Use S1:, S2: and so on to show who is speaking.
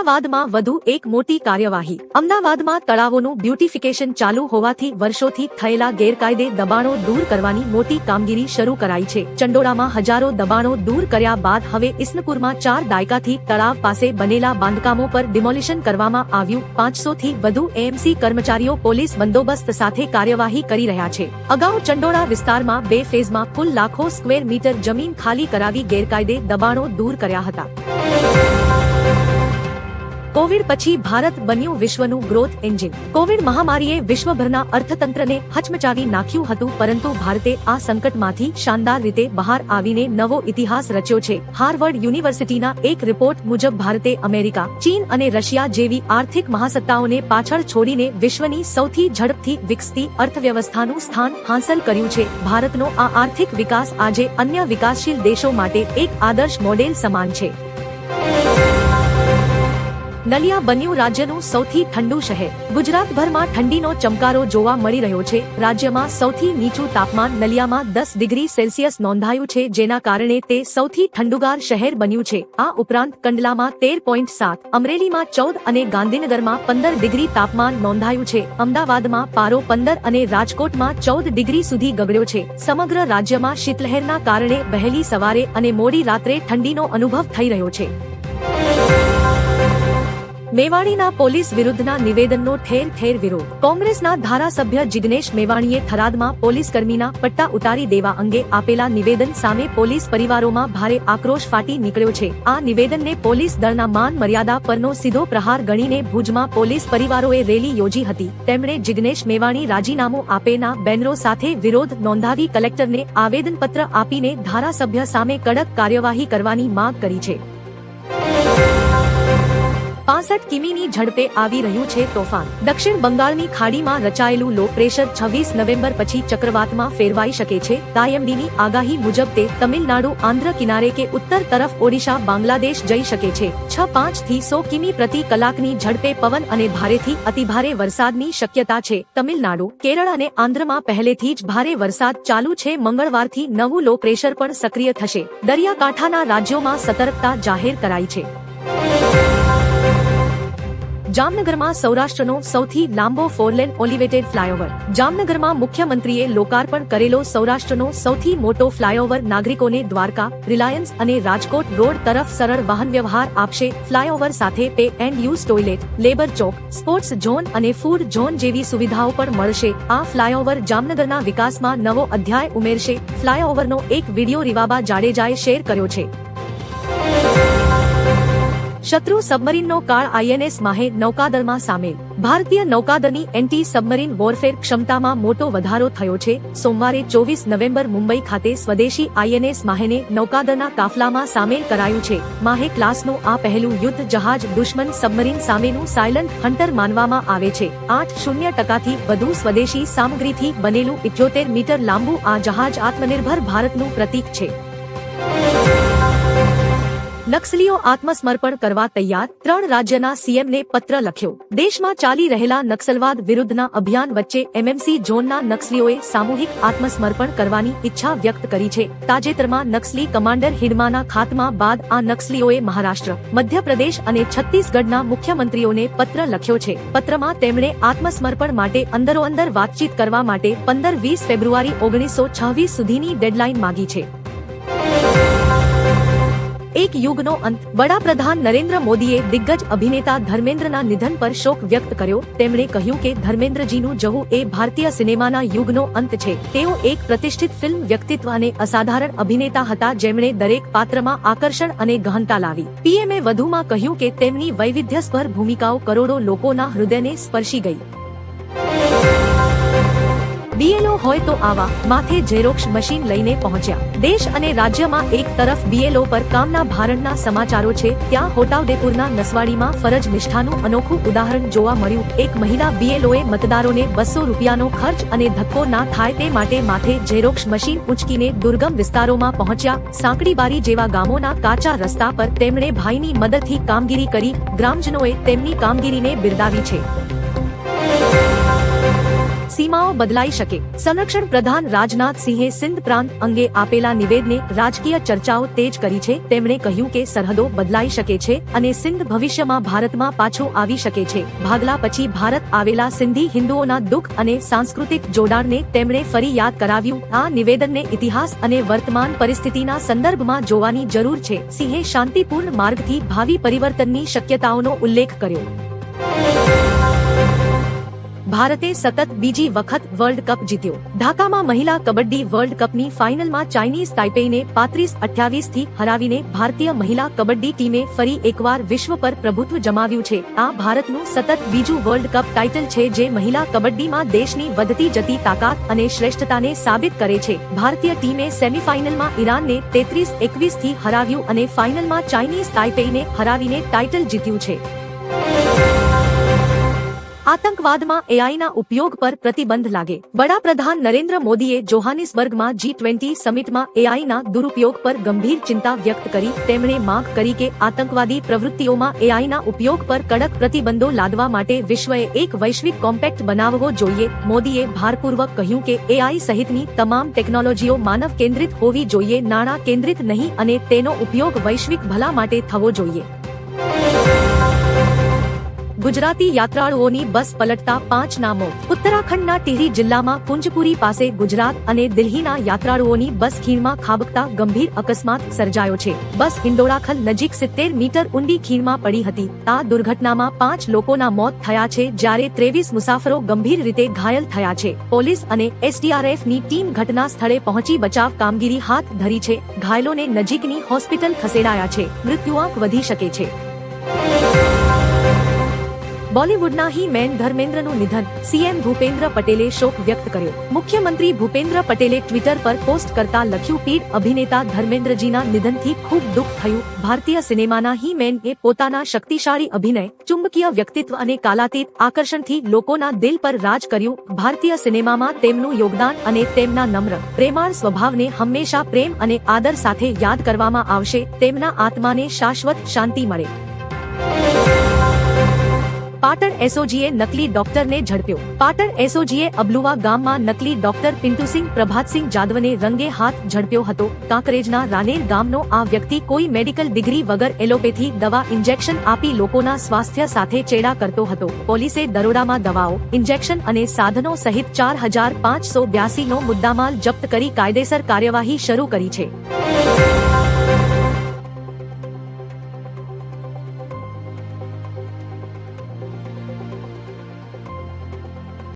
S1: અમદાવાદમાં વધુ એક મોટી કાર્યવાહી. અમદાવાદમાં તળાવોનું બ્યુટિફિકેશન ચાલુ હોવાથી વર્ષોથી થયેલા ગેરકાયદે દબાણો દૂર કરવાની મોટી કામગીરી શરૂ કરાઈ છે. ચંડોળામાં હજારો દબાણો દૂર કર્યા બાદ હવે ઇસ્નપુરમાં ચાર દાયકાથી તળાવ પાસે બનેલા બાંધકામો પર ડિમોલિશન કરવામાં આવ્યું. પાંચસો થી વધુ એએમસી કર્મચારીઓ પોલીસ બંદોબસ્ત સાથે કાર્યવાહી કરી રહ્યા છે. અગાઉ ચંડોળા વિસ્તારમાં બે ફેઝમાં કુલ લાખો સ્ક્વેર મીટર જમીન ખાલી કરાવી ગેરકાયદે દબાણો દૂર કર્યા હતા. કોવિડ પછી ભારત બન્યું વિશ્વનું ગ્રોથ એન્જિન કોવિડ મહામારીએ વિશ્વભરના અર્થતંત્રને હચમચાવી નાખ્યું હતું, પરંતુ ભારતે આ સંકટમાંથી શાનદાર રીતે બહાર આવીને નવો ઇતિહાસ રચ્યો છે. હાર્વર્ડ યુનિવર્સિટીના એક રિપોર્ટ મુજબ ભારતે અમેરિકા, ચીન અને રશિયા જેવી આર્થિક મહાસત્તાઓને પાછળ છોડીને વિશ્વની સૌથી ઝડપથી વિકસતી અર્થવ્યવસ્થાનું સ્થાન હાંસલ કર્યું છે. ભારતનો આ આર્થિક વિકાસ આજે અન્ય વિકાસશીલ દેશો માટે એક આદર્શ મોડેલ સમાન છે. નલિયા બન્યું રાજ્યનું સૌથી ઠંડુ શહેર. ગુજરાતભરમાં ઠંડીનો ચમકારો જોવા મળી રહ્યો છે. રાજ્યમાં સૌથી નીચું તાપમાન નલિયામાં દસ ડિગ્રી સેલ્સિયસ નોંધાયું છે, જેના કારણે તે સૌથી ઠંડુગાર શહેર બન્યું છે. આ ઉપરાંત કંડલામાં તેર પોઈન્ટ સાત, અમરેલીમાં ચૌદ અને ગાંધીનગરમાં પંદર ડિગ્રી તાપમાન નોંધાયું છે. અમદાવાદમાં પારો પંદર અને રાજકોટમાં ચૌદ ડિગ્રી સુધી ગગડ્યો છે. સમગ્ર રાજ્યમાં શીતલહેરના કારણે વહેલી સવારે અને મોડી રાત્રે ઠંડીનો અનુભવ થઈ રહ્યો છે. મેવાણીના પોલીસ વિરુદ્ધના નિવેદનનો ઠેર ઠેર વિરોધ. કોંગ્રેસના ધારાસભ્ય જિગ્નેશ મેવાણીએ થરાદમાં પોલીસ કર્મીના પટ્ટા ઉતારી દેવા અંગે આપેલા નિવેદન સામે પોલીસ પરિવારોમાં ભારે આક્રોશ ફાટી નીકળ્યો છે. આ નિવેદનને પોલીસ દળના માન મર્યાદા પરનો સીધો પ્રહાર ગણીને ભુજમાં પોલીસ પરિવારોએ રેલી યોજી હતી. તેમણે જિગ્નેશ મેવાણી રાજીનામું આપેના બેનરો સાથે વિરોધ નોંધાવી કલેક્ટરને આવેદનપત્ર આપીને ધારાસભ્ય સામે કડક કાર્યવાહી કરવાની માંગ કરી છે. પાસઠ કિમીની ઝડપે આવી રહ્યું છે તોફાન. દક્ષિણ બંગાળની ખાડીમાં રચાયેલું લો પ્રેશર છવ્વીસ નવેમ્બર પછી ચક્રવાતમાં ફેરવાઈ શકે છે. તાયમડીની આગાહી મુજબ તે તમિલનાડુ આંધ્ર કિનારે કે ઉત્તર તરફ ઓડિશા, બાંગ્લાદેશ જઈ શકે છે. છ પાંચથી સો કિમી પ્રતિ કલાકની ઝડપે પવન અને ભારેથી અતિભારે વરસાદની શક્યતા છે. તમિલનાડુ, કેરળ અને આંધ્રમાં પહેલેથી જ ભારે વરસાદ ચાલુ છે. મંગળવારથી નવું લો પ્રેશર પણ સક્રિય થશે. દરિયાકાંઠાના રાજ્યોમાં સતર્કતા જાહેર કરાઈ છે. જામનગરમાં સૌરાષ્ટ્રનો સૌથી લાંબો ફોરલેન ઓલિવેટેડ ફ્લાયઓવર જામનગરમાં મુખ્યમંત્રીએ લોકાર્પણ કરેલો સૌરાષ્ટ્રનો સૌથી મોટો ફ્લાયઓવર નાગરિકોને દ્વારકા, રિલાયન્સ અને રાજકોટ રોડ તરફ સરળ વાહન વ્યવહાર આપશે. ફ્લાયઓવર સાથે pay and use toilet, labour Chowk, sports zone અને ફૂડ ઝોન જેવી સુવિધાઓ પણ મળશે. આ ફ્લાયઓવર જામનગરના વિકાસમાં નવો અધ્યાય ઉમેરશે. ફ્લાયઓવરનો એક વીડિયો રીવાબા જાડેજાએ શેર કર્યો છે. શત્રુ સબમરીનનો કાળ આઈએનએસ માહે નૌકાદળમાં સામેલ. ભારતીય નૌકાદળની એન્ટી સબમરીન વોરફેર ક્ષમતામાં મોટો વધારો થયો છે. સોમવારે ચોવીસ નવેમ્બર મુંબઈ ખાતે સ્વદેશી આઈએનએસ માહેને નૌકાદળના કાફલામાં સામેલ કરાયું છે. માહે ક્લાસનું આ પહેલું યુદ્ધ જહાજ દુશ્મન સબમરીન સામેનું સાયલન્ટ હન્ટર માનવામાં આવે છે. આઠ શૂન્ય ટકાથી વધુ સ્વદેશી સામગ્રીથી બનેલું ઇઠ્યોતેર મીટર લાંબુ આ જહાજ આત્મનિર્ભર ભારતનું પ્રતીક છે. નક્સલીઓ આત્મસમર્પણ કરવા તૈયાર ત્રણ રાજ્યના સીએમને પત્ર લખ્યો. દેશમાં ચાલી રહેલા નક્સલવાદ વિરુદ્ધના અભિયાન વચ્ચે એમએમસી ઝોનના નક્સલીઓએ સામૂહિક આત્મસમર્પણ કરવાની ઈચ્છા વ્યક્ત કરી છે. તાજેતરમાં નક્સલી કમાન્ડર હિડમાના ખાતમા બાદ આ નક્સલીઓએ મહારાષ્ટ્ર, મધ્યપ્રદેશ અને છત્તીસગઢના મુખ્યમંત્રીઓને પત્ર લખ્યો છે. પત્રમાં તેમણે આત્મસમર્પણ માટે અંદરોઅંદર વાતચીત કરવા માટે પંદર વીસ ફેબ્રુઆરી ઓગણીસો છવ્વીસ સુધીની ડેડલાઇન માગી છે. એક યુગનો અંત. વડાપ્રધાન નરેન્દ્ર મોદીએ દિગ્ગજ અભિનેતા ધર્મેન્દ્રના નિધન પર શોક વ્યક્ત કર્યો. તેમણે કહ્યું કે ધર્મેન્દ્રજીનું જવું એ ભારતીય સિનેમાના યુગનો અંત છે. તેઓ એક પ્રતિષ્ઠિત ફિલ્મ વ્યક્તિત્વ અને અસાધારણ અભિનેતા હતા જેમણે દરેક પાત્રમાં આકર્ષણ અને ગહનતા લાવી. પીએમએ વધુમાં કહ્યું કે તેમની વૈવિધ્યસભર ભૂમિકાઓ કરોડો લોકોના હૃદયને સ્પર્શી ગઈ. બીએલઓ હોય તો આવા માથે ઝેરોક્ષ મશીન લઈને પહોંચ્યા. દેશ અને રાજ્યમાં એક તરફ બીએલઓ પર કામના ભારણના સમાચારો છે, ત્યાં હોટાઉદેપુરના નસવાડીમાં ફરજ નિષ્ઠાનું અનોખું ઉદાહરણ જોવા મળ્યું. એક મહિલા બીએલઓએ મતદારોને બસો રૂપિયાનો ખર્ચ અને ધક્કો ના થાય તે માટે માથે ઝેરોક્ષ મશીન ઉંચકીને દુર્ગમ વિસ્તારોમાં પહોંચ્યા. સાંકડીબારી જેવા ગામોના કાચા રસ્તા પર તેમણે ભાઈની મદદથી કામગીરી કરી. ગ્રામજનોએ તેમની કામગીરીને બિરદાવી છે. સીમાઓ બદલાઈ શકે. સંરક્ષણ પ્રધાન રાજનાથ સિંહે સિંધ પ્રાંત અંગે આપેલા નિવેદને રાજકીય ચર્ચાઓ તેજ કરી છે. તેમણે કહ્યું કે સરહદો બદલાઈ શકે છે અને સિંધ ભવિષ્યમાં ભારતમાં પાછો આવી શકે છે. ભાગલા પછી ભારત આવેલા સિંધી હિન્દુઓના દુઃખ અને સાંસ્કૃતિક જોડાણને તેમણે ફરી યાદ કરાવ્યું. આ નિવેદનને ઇતિહાસ અને વર્તમાન પરિસ્થિતિના સંદર્ભમાં જોવાની જરૂર છે. સિંહે શાંતિપૂર્ણ માર્ગથી ભાવિ પરિવર્તનની શક્યતાઓનો ઉલ્લેખ કર્યો. ભારતે સતત બીજી વખત વર્લ્ડ કપ જીત્યો. ઢાકામાં મહિલા કબડ્ડી વર્લ્ડ કપની ફાઇનલમાં ચાઇનીઝ તાઇપેઈને પાંત્રીસ અઠ્યાવીસથી હરાવીને ભારતીય મહિલા કબડ્ડી ટીમે ફરી એકવાર વિશ્વ પર પ્રભુત્વ જમાવ્યું છે. આ ભારતનું સતત બીજું વર્લ્ડ કપ ટાઇટલ છે જે મહિલા કબડ્ડીમાં દેશની વધતી જતી તાકાત અને શ્રેષ્ઠતાને સાબિત કરે છે. ભારતીય ટીમે સેમીફાઇનલમાં ઈરાનને તેત્રીસ એકવીસથી હરાવ્યું અને ફાઇનલમાં ચાઇનીઝ તાઇપેઈને હરાવીને ટાઇટલ જીત્યું છે. આતંકવાદમાં એઆઈના ઉપયોગ પર પ્રતિબંધ લાગે. વડાપ્રધાન નરેન્દ્ર મોદીએ જોહાનિસબર્ગમાં જી ટ્વેન્ટી સમિટમાં એઆઈના દુરુપયોગ પર ગંભીર ચિંતા વ્યક્ત કરી. તેમણે માંગ કરી કે આતંકવાદી પ્રવૃત્તિઓમાં એઆઈના ઉપયોગ પર કડક પ્રતિબંધો લાદવા માટે વિશ્વએ એક વૈશ્વિક કોમ્પેક્ટ બનાવવો જોઈએ. મોદીએ ભારપૂર્વક કહ્યું કે એઆઈ સહિતની તમામ ટેકનોલોજીઓ માનવ કેન્દ્રિત હોવી જોઈએ, નાણાં કેન્દ્રિત નહીં અને તેનો ઉપયોગ વૈશ્વિક ભલા માટે થવો જોઈએ. ગુજરાતી યાત્રાળુઓની બસ પલટતા પાંચ નામો. ઉત્તરાખંડના ટિહરી જિલ્લામાં પુંજપુરી પાસે ગુજરાત અને દિલ્હીના યાત્રાળુઓની બસ ખીણમાં ખાબકતા ગંભીર અકસ્માત સર્જાયો છે. બસ હિંડોળાખલ નજીક સિત્તેર મીટર ઊંડી ખીણમાં પડી હતી. આ દુર્ઘટનામાં પાંચ લોકોના મોત થયા છે જ્યારે ત્રેવીસ મુસાફરો ગંભીર રીતે ઘાયલ થયા છે. પોલીસ અને એસડીઆરએફની ટીમ ઘટના સ્થળે પહોંચી બચાવ કામગીરી હાથ ધરી છે. ઘાયલોને નજીકની હોસ્પિટલ ખસેડાયા છે. મૃત્યુઆંક વધી શકે છે. બોલીવુડના હી મેન ધર્મેન્દ્રનું નિધન, સીએમ ભૂપેન્દ્ર પટેલે શોક વ્યક્ત કર્યો. મુખ્યમંત્રી ભૂપેન્દ્ર પટેલે ટ્વિટર પર પોસ્ટ કરતા લખ્યું પીડ અભિનેતા ધર્મેન્દ્રજીના નિધનથી ખૂબ દુઃખ થયું. ભારતીય સિનેમાના હી મેન એ પોતાના શક્તિશાળી અભિનય, ચુંબકીય વ્યક્તિત્વ અને કાલાતીત આકર્ષણથી લોકોના દિલ પર રાજ કર્યું. ભારતીય સિનેમામાં તેમનું યોગદાન અને તેમના નમ્ર, પ્રેમાળ સ્વભાવને હંમેશા પ્રેમ અને આદર સાથે યાદ કરવામાં આવશે. તેમના આત્માને શાશ્વત શાંતિ મળે. પાટણ એસઓજીએ નકલી ડોક્ટરને ઝડપ્યો. પાટણ એસઓજીએ અબલુવા ગામમાં નકલી ડોક્ટર પિન્ટુસિંહ પ્રભાતસિંહ જાદવને રંગે હાથ ઝડપ્યો હતો. કાંકરેજના રાનેર ગામનો આ વ્યક્તિ કોઈ મેડિકલ ડિગ્રી વગર એલોપેથી દવા ઇન્જેક્શન આપી લોકોના સ્વાસ્થ્ય સાથે ચેડા કરતો હતો. પોલીસે દરોડામાં દવાઓ, ઇન્જેક્શન અને સાધનો સહિત ચાર હજાર પાંચસો બ્યાસી નો મુદ્દામાલ જપ્ત કરી કાયદેસર કાર્યવાહી શરૂ કરી છે.